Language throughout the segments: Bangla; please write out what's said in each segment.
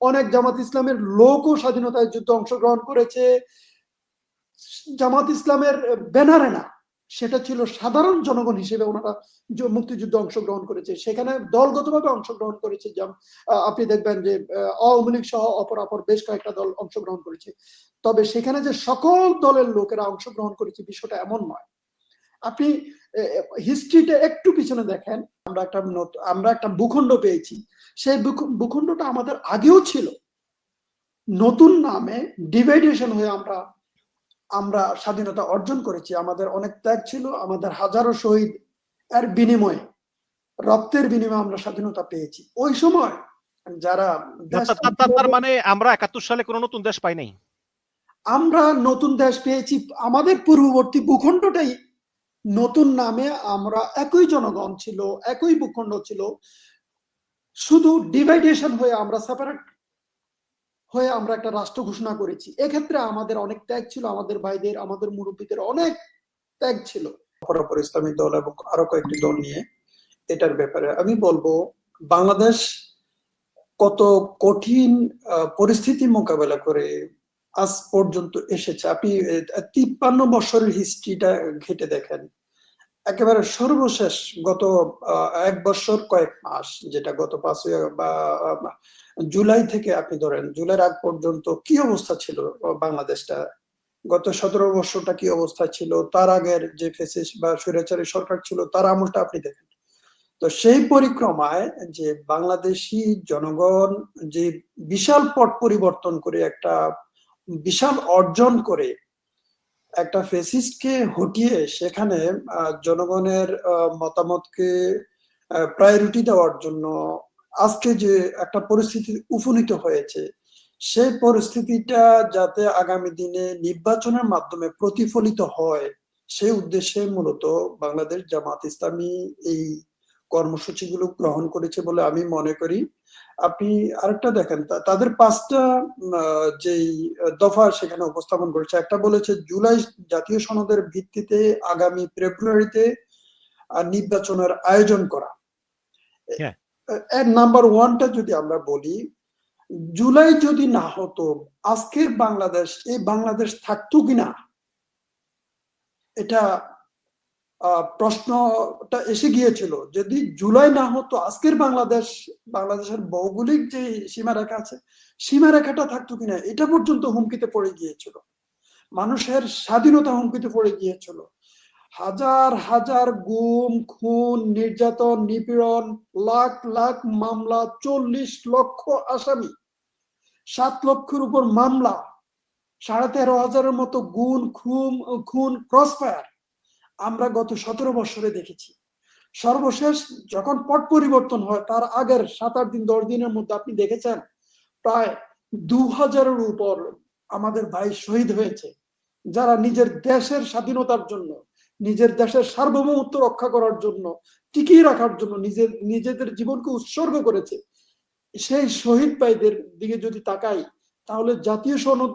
অনেক জামাত ইসলামের লোকও স্বাধীনতার যুদ্ধে অংশগ্রহণ করেছে। জামাত ইসলামের ব্যানারে না, সেটা ছিল সাধারণ জনগণ হিসেবে ওনারা মুক্তিযুদ্ধে অংশগ্রহণ করেছে। সেখানে দলগতভাবে অংশগ্রহণ করেছে। আপনি দেখবেন যে আওয়ামী লীগ সহ অপর অপর বেশ কয়েকটা দল অংশগ্রহণ করেছে। তবে সেখানে যে সকল দলের লোকেরা অংশগ্রহণ করেছে, বিষয়টা এমন নয়। আপনি হিস্ট্রিটা একটু পিছনে দেখেন। আমরা একটা আমরা একটা ভূখণ্ড পেয়েছি। সেই ভূখ- ভূখণ্ডটা আমাদের আগেও ছিল। নতুন নামে ডিভাইডেশন হয়ে আমরা আমরা স্বাধীনতা অর্জন করেছি। আমাদের অনেক ত্যাগ ছিল আমাদের হাজারো শহীদ এর বিনিময়ে রক্তের বিনিময়ে আমরা স্বাধীনতা পেয়েছি। ওই সময় যারা তার মানে আমরা একাত্তর সালে কোনো নতুন দেশ পাই নাই? আমরা নতুন দেশ পেয়েছি। আমাদের পূর্ববর্তী ভূখণ্ডটাই নতুন নামে আমরা একই জনগণ ছিল, একই ভূখণ্ড ছিল। শুধু ডিভাইডেশন হয়ে আমরা সেপারেট হয়ে আমরা একটা রাষ্ট্র ঘোষণা করেছি। এক্ষেত্রে আমাদের অনেক ত্যাগ ছিল, আমাদের ভাইদের, আমাদের মুরব্বীদের অনেক ত্যাগ ছিল। অপরাপর ইসলামী দল এবং আরও কয়েকটি দল নিয়ে এটার ব্যাপারে আমি বলব, বাংলাদেশ কত কঠিন পরিস্থিতি মোকাবেলা করে আজ পর্যন্ত এসেছে। আপনি তিপ্পান্ন বছরের হিস্ট্রিটা ঘেটে দেখেন। একেবারে সর্বশেষ গত এক বছর কয়েক মাস, যেটা গত পাঁচই বা জুলাই থেকে আপনি ধরেন, জুলাইয়ের আগ পর্যন্ত কি অবস্থা ছিল বাংলাদেশটা? গত সতেরো বছরটা কি অবস্থা ছিল? তার আগের যে ফেসিস বা স্বৈরাচারী সরকার ছিল, তার আমলটা আপনি দেখেন। তো সেই পরিক্রমায় যে বাংলাদেশি জনগণ যে বিশাল পট পরিবর্তন করে একটা বিশাল অর্জন করে একটা ফেসিস্টকে হটিয়ে সেখানে জনগণের মতামতকে প্রায়োরিটি দেওয়ার জন্য আজকে যে একটা পরিস্থিতি উপনীত হয়েছে, সেই পরিস্থিতিটা যাতে আগামী দিনে নির্বাচনের মাধ্যমে প্রতিফলিত হয়, সেই উদ্দেশ্যে মূলত বাংলাদেশ জামাত ইসলামী এই কর্মসূচিগুলো গ্রহণ করেছে বলে আমি মনে করি। আপনি আরেকটা দেখেন তাদের পাঁচটা যেই দফা সেখানে উপস্থাপন করেছে একটা বলেছে জুলাই জাতীয় সনদের ভিত্তিতে আগামী ফেব্রুয়ারিতে নির্বাচনের আয়োজন করা। হ্যাঁ। এর নাম্বার ওয়ানটা যদি আমরা বলি জুলাই যদি না হতো আজকের বাংলাদেশ এই বাংলাদেশ থাকতো কিনা? এটা প্রশ্নটা এসে গিয়েছিল যদি জুলাই না হতো, আজকের বাংলাদেশ, বাংলাদেশের ভৌগোলিক যে সীমারেখা আছে, সীমারেখাটা থাকতো কিনা, এটা পর্যন্ত হুমকিতে পড়ে গিয়েছিল। মানুষের স্বাধীনতা হুমকিতে পড়ে গিয়েছিল। হাজার হাজার গুম, খুন, নির্যাতন, নিপীড়ন, লাখ লাখ মামলা, চল্লিশ লক্ষ আসামি, সাত লক্ষের উপর মামলা, সাড়ে তেরো হাজারের মতো গুণ খুন খুন ক্রসফায়ার আমরা গত সতেরো বছরে দেখেছি। সর্বশেষ যখন পট পরিবর্তন হয়, তার আগের সাত আট দিন, দশ দিনের মধ্যে আপনি দেখেছেন, প্রায় দু হাজারের উপর আমাদের ভাই শহীদ হয়েছে। যারা নিজের দেশের স্বাধীনতার জন্য, নিজের দেশের সার্বভৌমত্ব রক্ষা করার জন্য, টিকিয়ে রাখার জন্য নিজের, নিজেদের জীবনকে উৎসর্গ করেছে, সেই শহীদ ভাইদের দিকে যদি তাকাই, তাহলে জাতীয় সনদ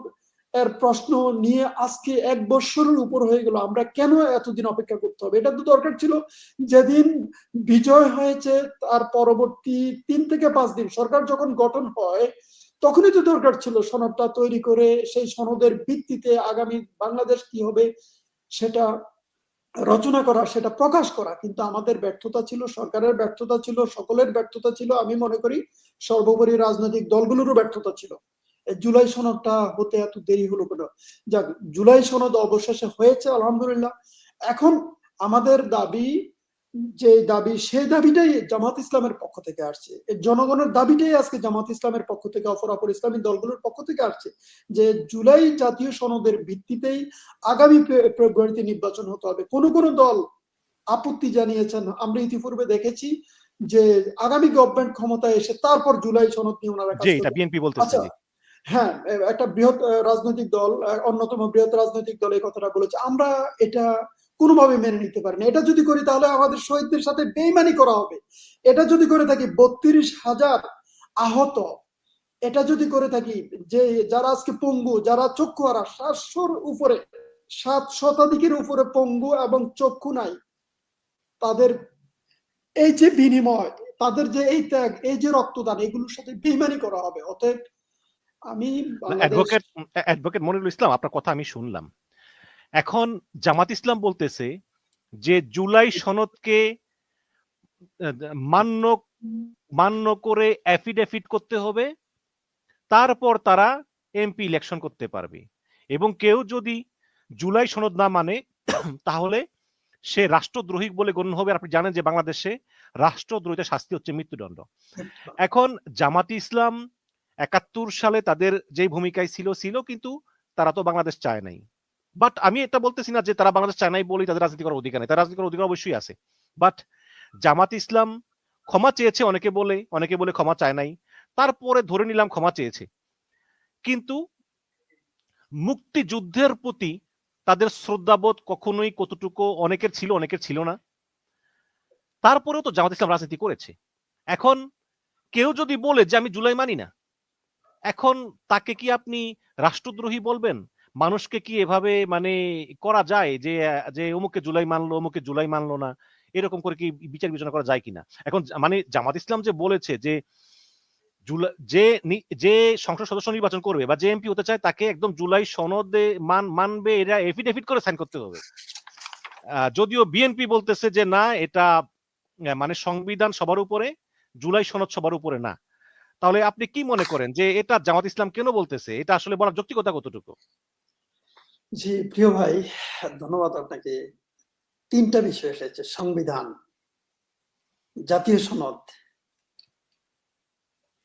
এর প্রশ্ন নিয়ে আজকে এক বছরের উপর হয়ে গেল। আমরা কেন এতদিন অপেক্ষা করতে হবে? এটা তো দরকার ছিল যেদিন বিজয় হয়েছে, তার পরবর্তী তিন থেকে পাঁচ দিন সরকার যখন গঠন হয়, তখনই তো দরকার ছিল সনদটা তৈরি করে সেই সনদের ভিত্তিতে আগামী বাংলাদেশ কি হবে সেটা রচনা করা, সেটা প্রকাশ করা। কিন্তু আমাদের ব্যর্থতা ছিল, সরকারের ব্যর্থতা ছিল, সকলের ব্যর্থতা ছিল, আমি মনে করি সর্বোপরি রাজনৈতিক দলগুলোরও ব্যর্থতা ছিল। জুলাই সনদটা হতে এত দেরি হলো কেন? যাক জুলাই সনদ অবশেষে হয়েছে আলহামদুলিল্লাহ। এখন আমাদের দাবি যে দাবি সেই দাবিটাই জামাত ইসলামের পক্ষ থেকে আসছে। জনগণের দাবিটাই আজকে জামাত ইসলামের পক্ষ থেকে অপর অপর ইসলামী দলগুলোর পক্ষ থেকে আসছে যে জুলাই জাতীয় সনদের ভিত্তিতেই আগামী ফেব্রুয়ারিতে নির্বাচন হতে হবে। কোন কোন দল আপত্তি জানিয়েছেন। আমরা ইতিপূর্বে দেখেছি যে আগামী গভর্নমেন্ট ক্ষমতায় এসে তারপর জুলাই সনদ নিয়ে ওনারা আচ্ছা। হ্যাঁ একটা বৃহৎ রাজনৈতিক দল অন্যতম বৃহৎ রাজনৈতিক দল এই কথাটা বলেছে। আমরা এটা কোনোভাবে মেনে নিতে পারি না। এটা যদি করি তাহলে আমাদের শহীদদের সাথে বেইমানি করা হবে। এটা যদি করে থাকি বত্রিশ হাজার আহত, এটা যদি করে থাকি যে, যারা আজকে পঙ্গু, যারা চক্ষু হারা সাতশোর উপরে, সাত শতাধিকের উপরে পঙ্গু এবং চক্ষু নাই, তাদের এই যে বিনিময়, তাদের যে এই ত্যাগ, এই যে রক্তদান, এগুলোর সাথে বেইমানি করা হবে। অতএব আমি অ্যাডভোকেট অ্যাডভোকেট মনিরুল ইসলাম আপনার কথা আমি শুনলাম। এখন জামাত ইসলাম বলতেছে যে জুলাই সনদকে মান্য মান্য করে অ্যাফিডেভিট করতে হবে তারপর তারা এমপি ইলেকশন করতে পারবে। এবং কেউ যদি জুলাই সনদ না মানে তাহলে সে রাষ্ট্রদ্রোহী বলে গণ্য হবে। আপনি জানেন যে বাংলাদেশে রাষ্ট্রদ্রোহিতার শাস্তি হচ্ছে মৃত্যুদণ্ড। এখন জামাতি ইসলাম একাত্তর সালে তাদের যে ভূমিকায় ছিল ছিল কিন্তু তারা তো বাংলাদেশ চায় নাই। বাট আমি এটা বলতেছি না যে তারা বাংলাদেশ চায় নাই বলেই তাদের রাজনীতি করার অধিকার নেই। তার রাজনীতি করার অধিকার অবশ্যই আছে। বাট জামাত ইসলাম ক্ষমা চেয়েছে অনেকে বলে অনেকে বলে ক্ষমা চায় নাই। তারপরে ধরে নিলাম ক্ষমা চেয়েছে। কিন্তু মুক্তিযুদ্ধের প্রতি তাদের শ্রদ্ধাবোধ কখনোই কতটুকু অনেকের ছিল অনেকের ছিল না। তারপরেও তো জামাত ইসলাম রাজনীতি করেছে। এখন কেউ যদি বলে যে আমি জুলাই মানি না এখন তাকে কি আপনি রাষ্ট্রদ্রোহী বলবেন? মানুষকে কি এভাবে মানে করা যায় যে যে অমুকে জুলাই মানলো, অমুকে জুলাই মানলো না? এরকম করে কি বিচার বিবেচনা করা যায় কিনা? এখন মানে জামাত ইসলাম যে বলেছে যে যে যে সংসদ সদস্য নির্বাচন করবে বা যে এমপি হতে চায়, তাকে একদম জুলাই সনদে মান, মানবে, এরা এফিডেভিট করে সাইন করতে হবে। যদিও বিএনপি বলতেছে যে, না, এটা মানে সংবিধান সবার উপরে, জুলাই সনদ সবার উপরে না। তাহলে আপনি কি মনে করেন যে এটা জামাত ইসলাম কেন বলতেছে? এটা আসলে বলার যৌক্তিকতা কতটুকু? জি, প্রিয় ভাই, ধন্যবাদ আপনাকে। তিনটা বিষয় এসেছে, সংবিধান, জাতীয় সনদ,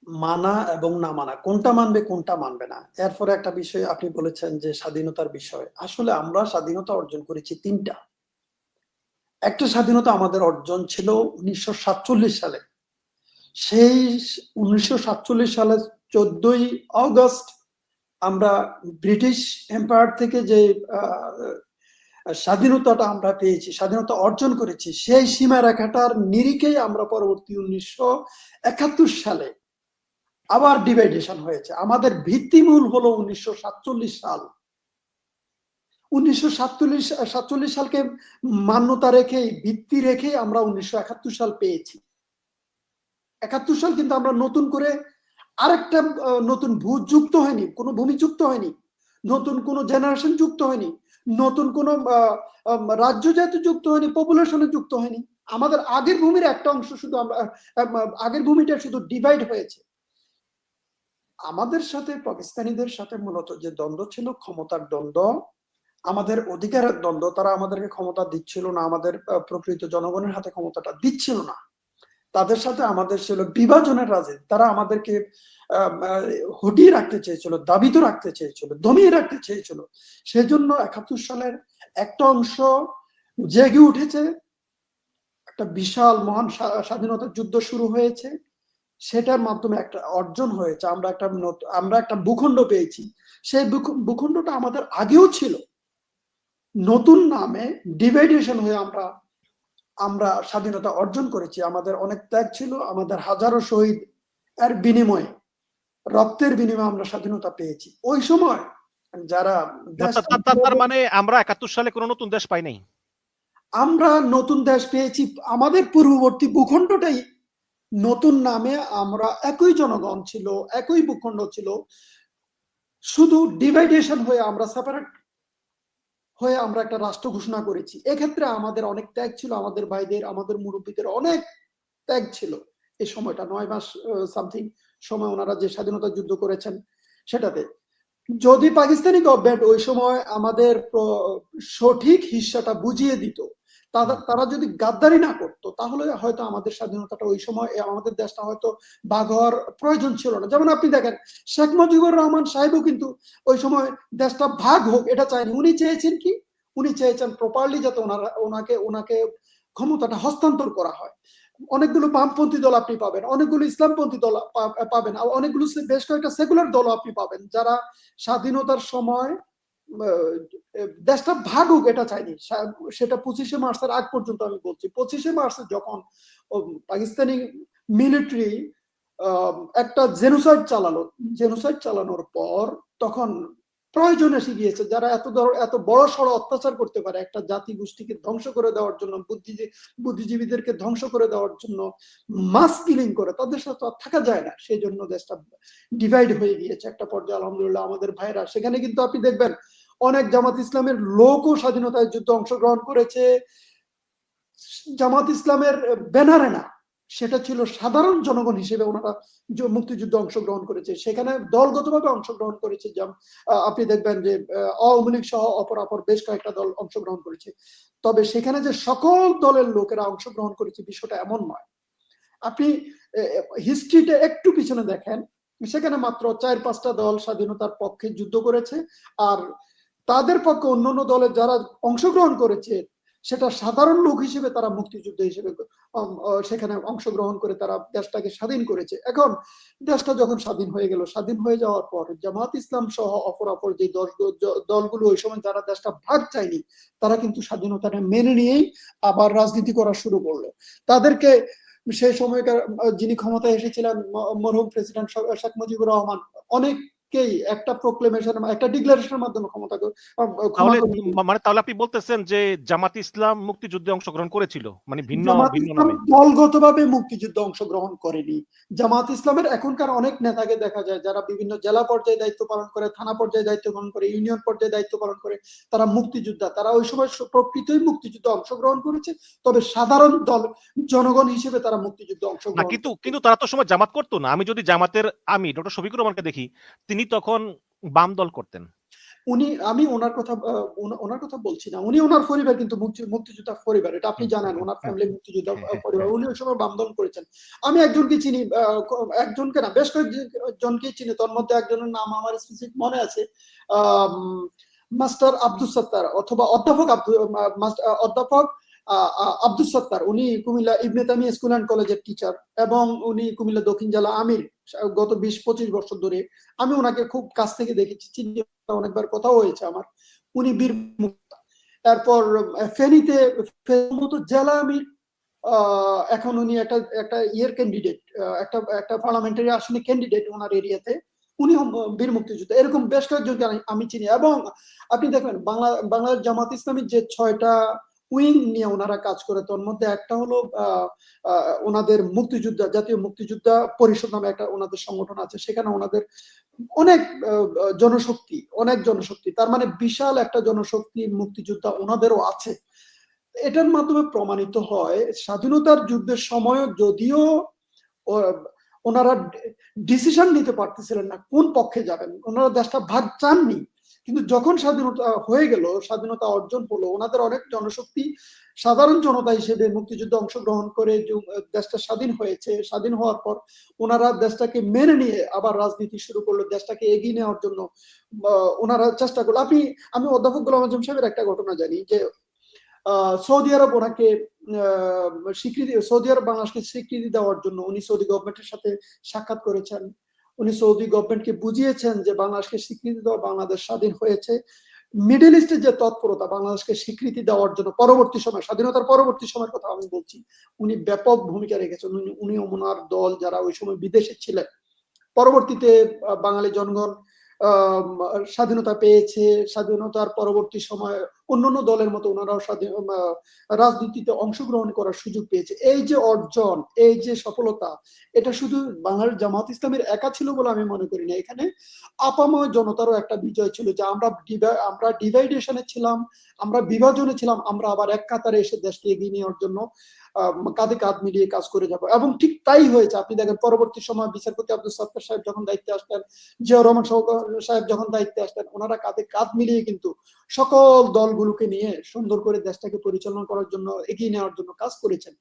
মানা এবং না মানা। কোনটা মানবে কোনটা মানবে না? এরপরে একটা বিষয় আপনি বলেছেন যে স্বাধীনতার বিষয়। আসলে আমরা স্বাধীনতা অর্জন করেছি তিনটা। একটা স্বাধীনতা আমাদের অর্জন ছিল উনিশশো সাতচল্লিশ সালে। সেই উনিশশো সালের চোদ্দই অগস্ট আমরা ব্রিটিশ এম্পায়ার থেকে যে স্বাধীনতাটা আমরা পেয়েছি, স্বাধীনতা অর্জন করেছি, সেই সীমারেখাটার নিরিখেই আমরা পরবর্তী উনিশশো একাত্তর সালে আবার ডিভাইডেশন হয়েছে। আমাদের ভিত্তিমূল হলো উনিশশো সাতচল্লিশ সাল। উনিশশো সাতচল্লিশ সাতচল্লিশ সালকে মান্যতা রেখে ভিত্তি রেখে আমরা উনিশশো একাত্তর সাল পেয়েছি। একাত্তর সাল কিন্তু আমরা নতুন করে আরেকটা নতুন ভূ যুক্ত হয়নি, কোনো ভূমি যুক্ত হয়নি, নতুন কোনো জেনারেশন যুক্ত হয়নি, নতুন কোনো রাজ্য যেহেতু যুক্ত হয়নি পপুলেশনে যুক্ত হয়নি। আমাদের আগের ভূমির একটা অংশ শুধু আগের ভূমিটা শুধু ডিভাইড হয়েছে। আমাদের সাথে, পাকিস্তানিদের সাথে মূলত যে দ্বন্দ্ব ছিল, ক্ষমতার দ্বন্দ্ব, আমাদের অধিকারের দ্বন্দ্ব, তারা আমাদেরকে ক্ষমতা দিচ্ছিল না, আমাদের প্রকৃত জনগণের হাতে ক্ষমতাটা দিচ্ছিল না। তাদের সাথে আমাদের ছিল বিভাজনের রাজনীতি। তারা আমাদেরকে হটিয়ে রাখতে চেয়েছিল, দাবিত রাখতে চেয়েছিল, দমিয়ে রাখতে চেয়েছিল। সেজন্য একাত্তর সালের একটা অংশ জেগে উঠেছে। একটা বিশাল, মহান স্বা- স্বাধীনতার যুদ্ধ শুরু হয়েছে। সেটার মাধ্যমে একটা অর্জন হয়েছে। আমরা একটা আমরা একটা ভূখণ্ড পেয়েছি। সেই ভূখণ্ডটা আমাদের আগেও ছিল। নতুন নামে ডিভাইডেশন হয়ে আমরা আমরা স্বাধীনতা অর্জন করেছি আমাদের অনেক ত্যাগ ছিল আমাদের হাজারো শহীদ এর বিনিময়ে রক্তের বিনিময়ে আমরা স্বাধীনতা পেয়েছি। ওই সময় যারা তার মানে আমরা একাত্তর সালে কোনো নতুন দেশ পাই নাই? আমরা নতুন দেশ পেয়েছি আমাদের পূর্ববর্তী ভূখণ্ডটাই নতুন নামে আমরা একই জনগণ ছিল একই ভূখণ্ড ছিল। শুধু ডিভাইডেশন হয়ে আমরা সেপারেট হয়ে আমরা একটা রাষ্ট্র ঘোষণা করেছি। এক্ষেত্রে আমাদের অনেক ত্যাগ ছিল, আমাদের ভাইদের, আমাদের মুরব্বীদের অনেক ত্যাগ ছিল। এই সময়টা নয় মাস সামথিং সময় ওনারা যে স্বাধীনতা যুদ্ধ করেছেন সেটাতে। যদি পাকিস্তানি গভর্নমেন্ট ওই সময় আমাদের সঠিক হিসাটা বুঝিয়ে দিত তারা তারা যদি গাদ্দারি না করতো তাহলে হয়তো আমাদের স্বাধীনতাটা ওই সময় আমাদের দেশটা হয়তো বাঘ হওয়ার প্রয়োজন ছিল না। যেমন আপনি দেখেন শেখ মুজিবুর রহমান সাহেবও কিন্তু ওই সময় দেশটা ভাগ হোক এটা চায়নি উনি চেয়েছেন কি? উনি চেয়েছেন প্রপারলি যাতে ওনারা ওনাকে ওনাকে ক্ষমতাটা হস্তান্তর করা হয়। অনেকগুলো বামপন্থী দল আপনি পাবেন অনেকগুলো ইসলামপন্থী দল পাবেন আর অনেকগুলো বেশ কয়েকটা সেকুলার দল আপনি পাবেন যারা স্বাধীনতার সময় দেশটা ভাগ হোক এটা চাইনি। সেটা পঁচিশে মার্চের আগ পর্যন্ত আমি বলছি। পঁচিশে মার্চে যখন পাকিস্তানি মিলিটারি একটা জেনোসাইড চালালো জেনোসাইড চালানোর পর তখন প্রয়োজন এসে গিয়েছে। যারা এত ধর- এত বড় সড় অত্যাচার করতে পারে, একটা জাতি গোষ্ঠীকে ধ্বংস করে দেওয়ার জন্য বুদ্ধিজীবী বুদ্ধিজীবীদেরকে ধ্বংস করে দেওয়ার জন্য মাস কিলিং করে, তাদের সাথে আর থাকা যায় না। সেই জন্য দেশটা ডিভাইড হয়ে গিয়েছে একটা পর্যায়ে, আলহামদুলিল্লাহ, আমাদের ভাইরা। সেখানে কিন্তু আপনি দেখবেন অনেক জামাত ইসলামের লোকও স্বাধীনতার যুদ্ধে অংশগ্রহণ করেছে। জামাত ইসলামের ব্যানারে না, সেটা ছিল সাধারণ জনগণ হিসেবে ওনারা মুক্তিযুদ্ধে অংশগ্রহণ করেছে। সেখানে দলগতভাবে অংশগ্রহণ করেছে। আপনি দেখবেন যে আওয়ামী লীগ সহ অপর অপর বেশ কয়েকটা দল অংশগ্রহণ করেছে। তবে সেখানে যে সকল দলের লোকেরা অংশগ্রহণ করেছে বিষয়টা এমন নয়। আপনি হিস্ট্রিতে একটু পিছনে দেখেন। সেখানে মাত্র চার পাঁচটা দল স্বাধীনতার পক্ষে যুদ্ধ করেছে। আর তাদের পক্ষে অন্যান্য দলের যারা অংশগ্রহণ করেছে, সেটা সাধারণ লোক হিসেবে তারা মুক্তিযুদ্ধ হিসেবে সেখানে অংশগ্রহণ করে তারা দেশটাকে স্বাধীন করেছে। এখন দেশটা যখন স্বাধীন হয়ে গেল, স্বাধীন হয়ে যাওয়ার পর জামাত ইসলাম সহ অপর অপর যে দল- দলগুলো ওই সময় যারা দেশটা ভাগ চায়নি, তারা কিন্তু স্বাধীনতাটা মেনে নিয়েই আবার রাজনীতি করা শুরু করল। তাদেরকে সেই সময়কার, যিনি ক্ষমতায় এসেছিলেন মরহুম প্রেসিডেন্ট শেখ মুজিবুর রহমান অনেককেই একটা প্রোক্লেমেশন একটা ডিক্লারেশনের মাধ্যমে ক্ষমতা মানে তাহলে আপনি বলতেছেন যে জামাত ইসলাম মুক্তিযুদ্ধে অংশগ্রহণ করেছিল মানে ভিন্ন ভিন্ন দলগতভাবে মুক্তিযুদ্ধে অংশগ্রহণ করেনি। জামাত ইসলামের এখনকার অনেক নেতাকে দেখা যায় যারা বিভিন্ন জেলা পর্যায়ে দায়িত্ব পালন করে থানা পর্যায়ে দায়িত্ব পালন করে ইউনিয়ন পর্যায়ে দায়িত্ব পালন করে তারা মুক্তিযোদ্ধা। তারা ওই সময় প্রকৃতই মুক্তিযুদ্ধে অংশগ্রহণ করেছে তবে সাধারণ দল জনগণ হিসেবে তারা মুক্তিযুদ্ধে অংশগ্রহণ কিন্তু কিন্তু তারা তো সময় জামাত করতো না। আমি যদি জামাতের আমি ডক্টর শফিকুর রহমানকে দেখি তিনি তখন বাম দল করতেন। উনি আমি ওনার কথা ওনার কথা বলছি না। উনি ওনার পরিবার কিন্তু মুক্তিযোদ্ধা পরিবার। এটা আপনি জানেন ওনার ফ্যামিলি মুক্তিযোদ্ধা হ্যাঁ, হ্যাঁ, পরিবার। হ্যাঁ। উনি ওই সময় করেছেন। আমি একজনকে চিনি একজনকে না বেশ কয়েকজনকে চিনি। তার মধ্যে একজনের নাম আমার স্পেসিফিক মনে আছে। মাস্টার আব্দুল সত্তার অথবা অধ্যাপক অধ্যাপক আব্দুল সত্তার। উনি কুমিল্লা ইবনে তামিয়া স্কুল অ্যান্ড কলেজের টিচার এবং উনি কুমিল্লা দক্ষিণ জেলা আমির। গত বিশ, পঁচিশ বছর ধরে আমি ওনাকে খুব কাছ থেকে দেখেছি, চিনি অনেকবার কথা হয়েছে আমার। উনি বীর মুক্তা। তারপর ফেনীতে মতো জেলা আমির এখন উনি একটা একটা ইয়ের ক্যান্ডিডেট একটা একটা পার্লামেন্টারি আসনে ক্যান্ডিডেট ওনার এরিয়াতে। উনি বীর মুক্তিযুদ্ধ। এরকম বেশ কয়েকজনকে আমি চিনি। এবং আপনি দেখবেন, বাংলা বাংলাদেশ জামাত ইসলামীর যে ছয়টা উইং নিয়ে ওনারা কাজ করে। তার মধ্যে একটা হলো ওনাদের মুক্তিযোদ্ধা, জাতীয় মুক্তিযোদ্ধা পরিষদ নামে একটা ওনাদের সংগঠন আছে। সেখানে ওনাদের অনেক জনশক্তি অনেক জনশক্তি, তার মানে বিশাল একটা জনশক্তি মুক্তিযোদ্ধা ওনাদেরও আছে। এটার মাধ্যমে প্রমাণিত হয়, স্বাধীনতার যুদ্ধের সময় যদিও ওনারা ডিসিশন নিতে পারতেছিলেন না কোন পক্ষে যাবেন। ওনারা দেশটা ভাগ চাননি। কিন্তু যখন স্বাধীনতা হয়ে গেল, স্বাধীনতা অর্জন হলো ওনাদের অনেক জনশক্তি, সাধারণ জনতা হিসেবে মুক্তিযুদ্ধে অংশগ্রহণ করে দেশটা স্বাধীন হয়েছে, স্বাধীন হওয়ার পর ওনারা দেশটাকে মেনে নিয়ে আবার রাজনীতি শুরু করল, দেশটাকে এগিয়ে নেওয়ার জন্য। ওনারা চেষ্টা করল। আপনি, আমি অধ্যাপক গোলাম আজম সাহেবের একটা ঘটনা জানি যে সৌদি আরব ওনাকে স্বীকৃতি, সৌদি আরব বাংলাদেশকে স্বীকৃতি দেওয়ার জন্য উনি সৌদি গভর্নমেন্টের সাথে সাক্ষাৎ করেছেন। উনি সৌদি গভর্নমেন্টকে বুঝিয়েছেন যে বাংলাদেশকে স্বীকৃতি দেওয়া বাংলাদেশ স্বাধীন হয়েছে। মিডল ইস্টের যে তৎপরতা বাংলাদেশকে স্বীকৃতি দেওয়ার জন্য পরবর্তী সময়, স্বাধীনতার পরবর্তী সময়ের কথা আমি বলছি, উনি ব্যাপক ভূমিকা রেখেছেন। উনি ওনার দল যারা ওই সময় বিদেশে ছিলেন। পরবর্তীতে বাঙালি জনগণ স্বাধীনতা পেয়েছে। স্বাধীনতার পরবর্তী সময় অন্যান্য দলের মতো ওনারাও স্বাধীন রাজনীতিতে অংশগ্রহণ করার সুযোগ পেয়েছে। এই যে অর্জন, এই যে সফলতা, এটা শুধু বাংলার জামাত ইসলামের একা ছিল বলে আমি মনে করি না। এখানে আপাময় জনতারও একটা বিজয় ছিল যে আমরা আমরা ডিভাইডেশনে ছিলাম, আমরা বিভাজনে ছিলাম, আমরা আবার এক কাতারে এসে দেশকে এগিয়ে নেওয়ার জন্য কাঁধে কাঁধ মিলিয়ে কাজ করে যাব। এবং ঠিক তাই হয়েছে। আপনি দেখেন, পরবর্তী সময় বিচারপতি আব্দুল সত্তার সাহেব যখন দায়িত্বে আসলেন, জিয়াউর রহমান সাহেব যখন দায়িত্বে আসলেন, ওনারা কাঁধে কাঁধ মিলিয়ে কিন্তু সকল দলগুলোকে নিয়ে সুন্দর করে দেশটাকে পরিচালনা করার জন্য এগিয়ে নেওয়ার জন্য কাজ করেছেন।